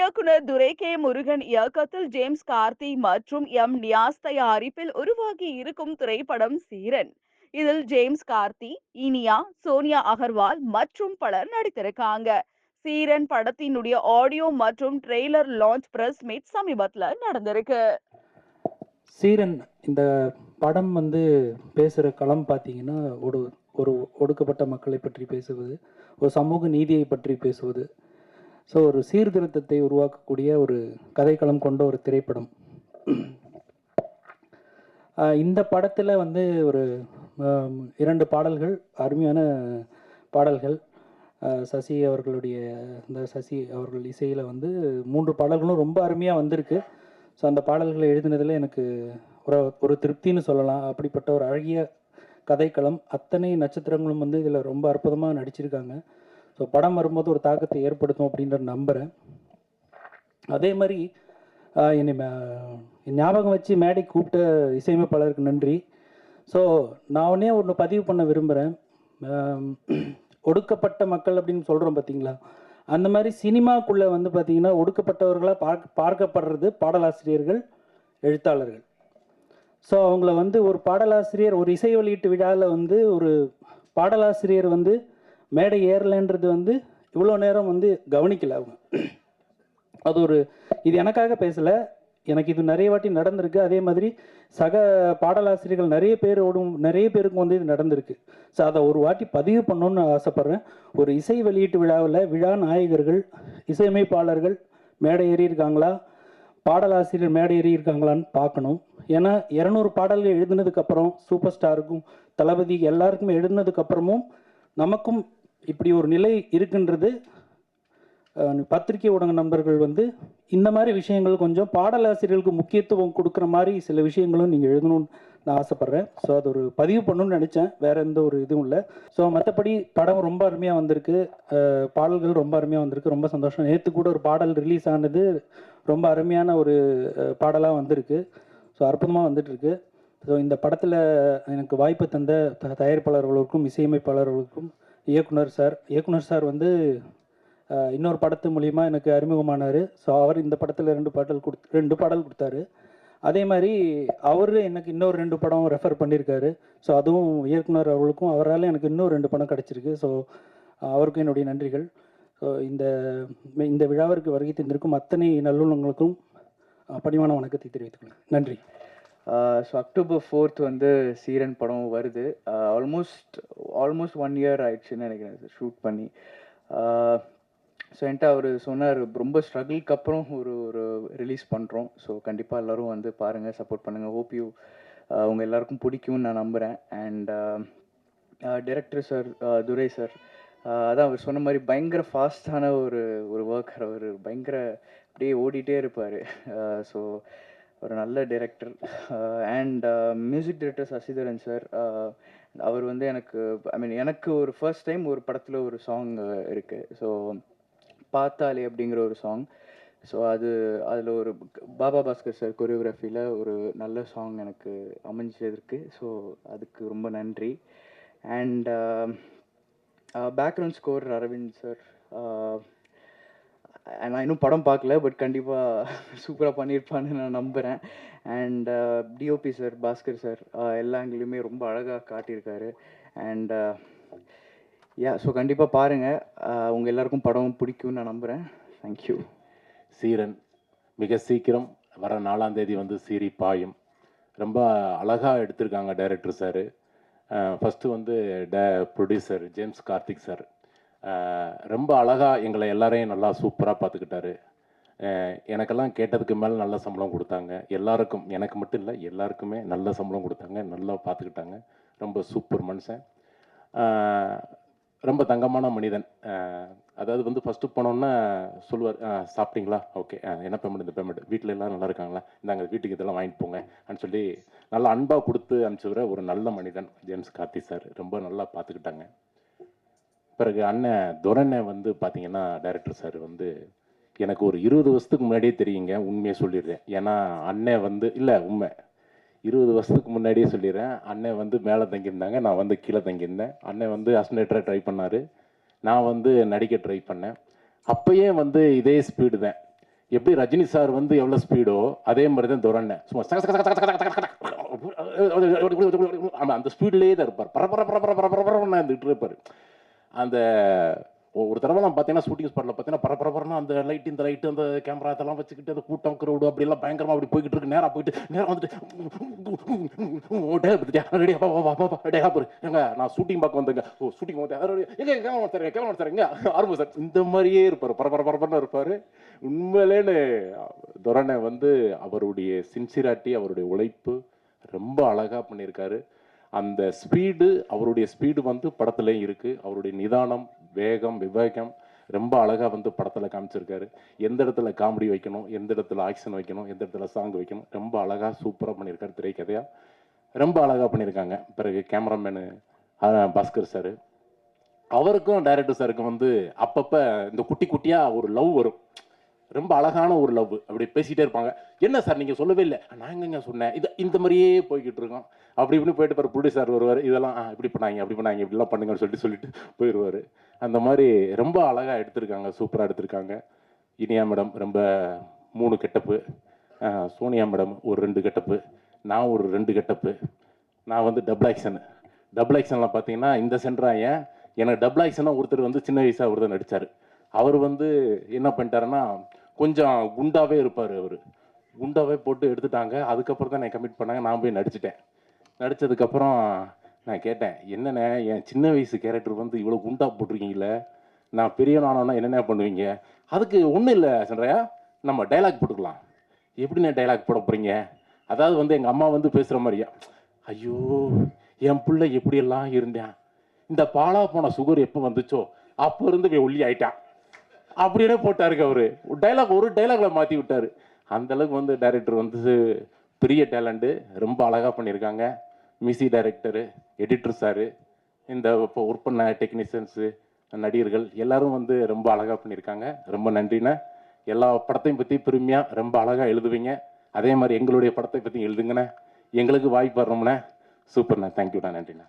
இயக்குனர் துரை கே முருகன் இயக்கத்தில் ஜேம்ஸ் கார்த்தி மற்றும் எம் நியாஸ் தயாரிப்பில் உருவாகி இருக்கும் திரைப்படம் சீரன். இதில் ஜேம்ஸ் கார்த்தி இனியா சோனியா அகர்வால் மற்றும் பலர் நடித்திருக்காங்க. சீரன் படத்தினுடைய ஆடியோ மற்றும் ட்ரெய்லர் லான்ச் பிரஸ் மீட் சமீபத்தில் நடந்திருக்கு. சீரன் இந்த படம் வந்து பேசுகிற களம் பார்த்தீங்கன்னா ஒரு ஒரு ஒடுக்கப்பட்ட மக்களை பற்றி பேசுவது ஒரு சமூக நீதியை பற்றி பேசுவது ஸோ ஒரு சீர்திருத்தத்தை உருவாக்கக்கூடிய ஒரு கதைக்களம் கொண்ட ஒரு திரைப்படம். இந்த படத்தில் வந்து ஒரு இரண்டு பாடல்கள் அருமையான பாடல்கள். சசி அவர்களுடைய இந்த சசி அவர்கள் இசையில் வந்து மூன்று பாடல்களும் ரொம்ப அருமையாக வந்திருக்கு. ஸோ அந்த பாடல்களை எழுதினதில் எனக்கு ஒரு ஒரு திருப்தின்னு சொல்லலாம். அப்படிப்பட்ட ஒரு அழகிய கதைக்களம். அத்தனை நட்சத்திரங்களும் வந்து இதில் ரொம்ப அற்புதமாக நடிச்சிருக்காங்க. ஸோ படம் வரும்போது ஒரு தாக்கத்தை ஏற்படுத்தும் அப்படின்ற நம்புகிறேன் அதே மாதிரி என்னை ஞாபகம் வச்சு மேடை கூப்பிட்ட இசையமைப்பாளருக்கு நன்றி. ஸோ நான் ஒன்றே ஒன்று பதிவு பண்ண விரும்புகிறேன் ஒடுக்கப்பட்ட மக்கள் அப்படின்னு சொல்கிறோம் பார்த்தீங்களா அந்த மாதிரி சினிமாக்குள்ளே வந்து பார்த்திங்கன்னா ஒடுக்கப்பட்டவர்களாக பார்க்க பார்க்கப்படுறது பாடலாசிரியர்கள் எழுத்தாளர்கள். ஸோ அவங்கள வந்து ஒரு பாடலாசிரியர் ஒரு இசை வெளியீட்டு விழாவில் வந்து ஒரு பாடலாசிரியர் வந்து மேடை ஏறலைன்றது வந்து இவ்வளோ நேரம் வந்து கவனிக்கல அவங்க. அது ஒரு இது எனக்காக பேசலை. எனக்கு இது நிறைய வாட்டி நடந்திருக்கு. அதே மாதிரி சக பாடலாசிரியர்கள் நிறைய பேரோடும் நிறைய பேருக்கு வந்து இது நடந்திருக்கு. ஸோ அதை ஒரு வாட்டி பதிவு பண்ணணும்னு ஆசைப்பட்றேன். ஒரு இசை வெளியீட்டு விழாவில் விழா நாயகர்கள் இசையமைப்பாளர்கள் மேடை ஏறி இருக்காங்களா பாடலாசிரியர் மேடை ஏறி இருக்காங்களான்னு பார்க்கணும். ஏன்னா இரநூறு பாடல்கள் எழுதினதுக்கப்புறம் சூப்பர் ஸ்டாருக்கும் தளபதி எல்லாருக்குமே எழுதுனதுக்கப்புறமும் நமக்கும் இப்படி ஒரு நிலை இருக்குன்றது. பத்திரிகை ஊடக நண்பர்கள் வந்து இந்த மாதிரி விஷயங்கள் கொஞ்சம் பாடலாசிரியர்களுக்கு முக்கியத்துவம் கொடுக்குற மாதிரி சில விஷயங்களும் நீங்கள் எழுதணும்னு நான் ஆசைப்பட்றேன். ஸோ அது ஒரு பதிவு பண்ணணும்னு நினச்சேன். வேறு எந்த ஒரு இதுவும் இல்லை. ஸோ மற்றபடி படம் ரொம்ப அருமையாக வந்திருக்கு. பாடல்கள் ரொம்ப அருமையாக வந்திருக்கு. ரொம்ப சந்தோஷம். நேற்று கூட ஒரு பாடல் ரிலீஸ் ஆனது ரொம்ப அருமையான ஒரு பாடலாக வந்திருக்கு. ஸோ அற்புதமாக வந்துட்டுருக்கு. ஸோ இந்த படத்தில் எனக்கு வாய்ப்பு தந்த த- தயாரிப்பாளர்களுக்கும் இசையமைப்பாளர்களுக்கும் இயக்குனர் சார். இயக்குனர் சார் வந்து இன்னொரு படத்து மூலிமா எனக்கு அறிமுகமானார். ஸோ அவர் இந்த படத்தில் ரெண்டு பாடல் கொடுத்து ரெண்டு பாடல் கொடுத்தாரு. அதே மாதிரி அவர் எனக்கு இன்னொரு ரெண்டு படம் ரெஃபர் பண்ணியிருக்காரு ஸோ அதுவும் இயக்குனர் அவர்களுக்கும் அவரால் எனக்கு இன்னும் ரெண்டு படம் கிடச்சிருக்கு. ஸோ அவருக்கும் என்னுடைய நன்றிகள். ஸோ இந்த இந்த விழாவிற்கு வருகை தந்திருக்கும் அத்தனை நல்லுள்ளங்களுக்கும் பணிவான வணக்கத்தை தெரிவித்துக்கொள்கிறேன் நன்றி. ஸோ அக்டோபர் ஃபோர்த் வந்து சீரன் படம் வருது. ஆல்மோஸ்ட் ஆல்மோஸ்ட் ஒன் இயர் ஆயிடுச்சுன்னு நினைக்கிறேன் ஷூட் பண்ணி. ஸோ என்கிட்ட அவர் சொன்னார் ரொம்ப ஸ்ட்ரகிள்க்கு அப்புறம் ஒரு ஒரு ரிலீஸ் பண்ணுறோம் ஸோ கண்டிப்பாக எல்லோரும் வந்து பாருங்கள் சப்போர்ட் பண்ணுங்கள் ஹோப் யூ உங்கள் எல்லாருக்கும் பிடிக்கும்னு நான் நம்புகிறேன் and director sir Durai sir அதான் அவர் சொன்ன மாதிரி பயங்கர ஃபாஸ்டான ஒரு ஒரு ஒர்க்கர் அவர் பயங்கர அப்படியே ஓடிட்டே இருப்பார். ஸோ ஒரு நல்ல director and music director Sasidharan sir அவர் வந்து எனக்கு ஐ மீன் எனக்கு ஒரு ஃபர்ஸ்ட் டைம் ஒரு படத்தில் ஒரு சாங் uh, இருக்குது ஸோ பார்த்தாலே அப்படிங்கிற ஒரு சாங் ஸோ அது அதில் ஒரு பாபா பாஸ்கர் சார் கொரியோகிராஃபியில் ஒரு நல்ல சாங் எனக்கு அமைஞ்சதுருக்கு ஸோ அதுக்கு ரொம்ப நன்றி. And background score Aravind sir நான் இன்னும் படம் பார்க்கல பட் கண்டிப்பாக சூப்பராக பண்ணியிருப்பான்னு நான் நம்புகிறேன் and DOP sir Bhaskar sir எல்லா ஆங்கிலுமே ரொம்ப அழகாக காட்டியிருக்காரு. அண்ட் யா uh, ஸோ கண்டிப்பாக பாருங்கள் uh, உங்கள் எல்லாருக்கும் படம் பிடிக்கும்னு நான் நம்புகிறேன் தேங்க்யூ சீரன் மிக சீக்கிரம் வர நாலாம் தேதி வந்து சீரி பாயும். ரொம்ப அழகாக எடுத்திருக்காங்க டைரக்டர் சார் ஃபஸ்ட்டு வந்து ட ப்ரொடியூசர் ஜேம்ஸ் கார்த்திக் சார் ரொம்ப அழகாக எங்களை எல்லாரையும் நல்லா சூப்பராக பார்த்துக்கிட்டாரு. எனக்கெல்லாம் கேட்டதுக்கு மேலே நல்ல சம்பளம் கொடுத்தாங்க. எல்லாருக்கும் எனக்கு மட்டும் இல்லை எல்லாருக்குமே நல்ல சம்பளம் கொடுத்தாங்க. நல்லா பார்த்துக்கிட்டாங்க. ரொம்ப சூப்பர் மனுஷன். ரொம்ப தங்கமான மனிதன். அதாவது வந்து ஃபஸ்ட்டு போனோன்னா சொல்லுவார் சாப்பிட்டீங்களா? ஓகே. என்ன பேமெண்ட் இந்த பேமெண்ட் வீட்டில் எல்லாம் நல்லா இருக்காங்களா? இந்தாங்க வீட்டுக்கு இதெல்லாம் வாங்கிட்டு போங்க. அப்படின்னு சொல்லி நல்லா அன்பாக கொடுத்து அனுப்பிச்சுவிட ஒரு நல்ல மனிதன் ஜேம்ஸ் கார்த்தி சார். ரொம்ப நல்லா பார்த்துக்கிட்டாங்க. பிறகு அண்ணன் துரனை வந்து பார்த்தீங்கன்னா டைரக்டர் சார் வந்து எனக்கு ஒரு இருபது வருஷத்துக்கு முன்னாடியே தெரியுங்க உண்மையை சொல்லிடுறேன் ஏன்னா அண்ணன் வந்து இல்லை உண்மை இருபது வருஷத்துக்கு முன்னாடியே சொல்லிடுறேன் அண்ணன் வந்து மேலே தங்கியிருந்தாங்க நான் வந்து கீழே தங்கியிருந்தேன் அண்ணன் வந்து அஸ்னேட்டராக ட்ரை பண்ணார் நான் வந்து நடிக்க ட்ரை பண்ணேன் அப்போயே வந்து இதே ஸ்பீடு தான் எப்படி ரஜினி சார் வந்து எவ்வளோ ஸ்பீடோ அதே மாதிரி தான் துரண்ண சும்மா அந்த ஸ்பீட்லேயே தான் இருப்பார் பரபர பரபர பரபரன்னு இருப்பார் அந்த ஒரு தடவை நான் பார்த்தீங்கன்னா ஷூட்டிங் ஸ்பாட்டில் பார்த்தீங்கன்னா பர பரபரன்னு அந்த லைட் இந்த லைட் அந்த கேமரா இதெல்லாம் வச்சுக்கிட்டு அந்த கூட்டம் க்ரௌடு அப்படி எல்லாம் அப்படி போய்கிட்டு இருக்கு. நேராக போயிட்டு நேராக வந்துட்டு டே டே, டே, டே, பாரு. ஏங்க நான் ஷூட்டிங் பார்க்க வந்தேங்க. ஓ ஷூட்டிங் வந்தேன். எங்க கேமரா தரேன் கேமரா தரேங்க ஆரம்பம் சார். இந்த மாதிரியே இருப்பார். பரபர பரபரன்னு இருப்பார். உண்மையிலேன்னு துரணை வந்து அவருடைய சின்சிராட்டி அவருடைய உழைப்பு ரொம்ப அழகாக பண்ணியிருக்காரு. அந்த ஸ்பீடு அவருடைய ஸ்பீடு வந்து படத்துலேயும் இருக்குது அவருடைய நிதானம் வேகம் விவேகம் ரொம்ப அழகாக வந்து படத்தில் காமிச்சிருக்காரு. எந்த இடத்துல காமெடி வைக்கணும் எந்த இடத்துல ஆக்ஷன் வைக்கணும் எந்த இடத்துல சாங் வைக்கணும் ரொம்ப அழகாக சூப்பராக பண்ணியிருக்காரு திரைக்கதையாக ரொம்ப அழகாக பண்ணியிருக்காங்க. பிறகு கேமராமேனு பாஸ்கர் சார் அவருக்கும் டைரக்டர் சாருக்கும் வந்து அப்பப்போ இந்த குட்டி குட்டியாக ஒரு லவ் வரும். ரொம்ப அழகான ஒரு லவ் அப்படி பேசிகிட்டே இருப்பாங்க. என்ன சார் நீங்கள் சொல்லவே இல்லை. நான் எங்கங்க சொன்னேன் இது இந்த மாதிரியே போய்கிட்டு இருக்கோம். அப்படி இப்படி போயிட்டு பாரு சார் வருவார். இதெல்லாம் ஆ, இப்படி பண்ணாங்க அப்படி பண்ணாங்க இப்படிலாம் பண்ணுங்கன்னு சொல்லிட்டு சொல்லிட்டு போயிடுவார் அந்த மாதிரி ரொம்ப அழகாக எடுத்திருக்காங்க சூப்பராக எடுத்திருக்காங்க. இனியா மேடம் ரொம்ப மூணு கெட்டப்பு. சோனியா மேடம் ஒரு ரெண்டு கெட்டப்பு. நான் ஒரு ரெண்டு கெட்டப்பு. நான் வந்து டபுள் ஆக்ஷன் டபுள் ஆக்ஷனில் பார்த்தீங்கன்னா இந்த சென்ட்ராய எனக்கு டபுள் ஆக்ஷனாக ஒருத்தர் வந்து சின்ன வயசாக ஒருத்தர் நடித்தார் அவர் வந்து என்ன பண்ணிட்டாருன்னா கொஞ்சம் குண்டாவே இருப்பார் அவர். குண்டாவே போட்டு எடுத்துட்டாங்க. அதுக்கப்புறம் தான் நான் கமிட் பண்ணாங்க. நான் போய் நடிச்சிட்டேன். நடித்ததுக்கப்புறம் நான் கேட்டேன் என்னண்ணே என் சின்ன வயசு கேரக்டர் வந்து இவ்வளோ குண்டா போட்டிருக்கீங்களே நான் பெரியவனானோன்னா என்னென்ன பண்ணுவீங்க? அதுக்கு ஒன்றும் இல்லை சந்திரையா. நம்ம டைலாக் போட்டுக்கலாம். எப்படிண்ணே டைலாக் போட போகிறீங்க அதாவது வந்து எங்கள் அம்மா வந்து பேசுகிற மாதிரியா. ஐயோ என் பிள்ளை எப்படியெல்லாம் இருந்தேன்? இந்த பாலா போன சுகர் எப்போ வந்துச்சோ? அப்போ இருந்து இவன் ஒல்லி ஆயிட்டான் அப்படின்னே போட்டாருங்க அவரு. டைலாக் ஒரு டைலாக்ல மாற்றி விட்டாரு. அந்த அளவுக்கு வந்து டைரக்டர் வந்து பெரிய டேலண்ட்டு ரொம்ப அழகாக பண்ணியிருக்காங்க. மியூசிக் டைரக்டரு எடிட்டர் சாரு இந்த இப்போ ஒர்க் பண்ண டெக்னீஷியன்ஸு நடிகர்கள் எல்லாரும் வந்து ரொம்ப அழகாக பண்ணியிருக்காங்க. ரொம்ப நன்றிண்ணே. எல்லா படத்தையும் பற்றி பெருமையாக ரொம்ப அழகாக எழுதுவீங்க. அதே மாதிரி எங்களுடைய படத்தை பற்றி எழுதுங்கண்ணே. எங்களுக்கு வாய்ப்பு வரணும்ண்ணே சூப்பர்ண்ணே. தேங்க்யூண்ணா நன்றிண்ணே.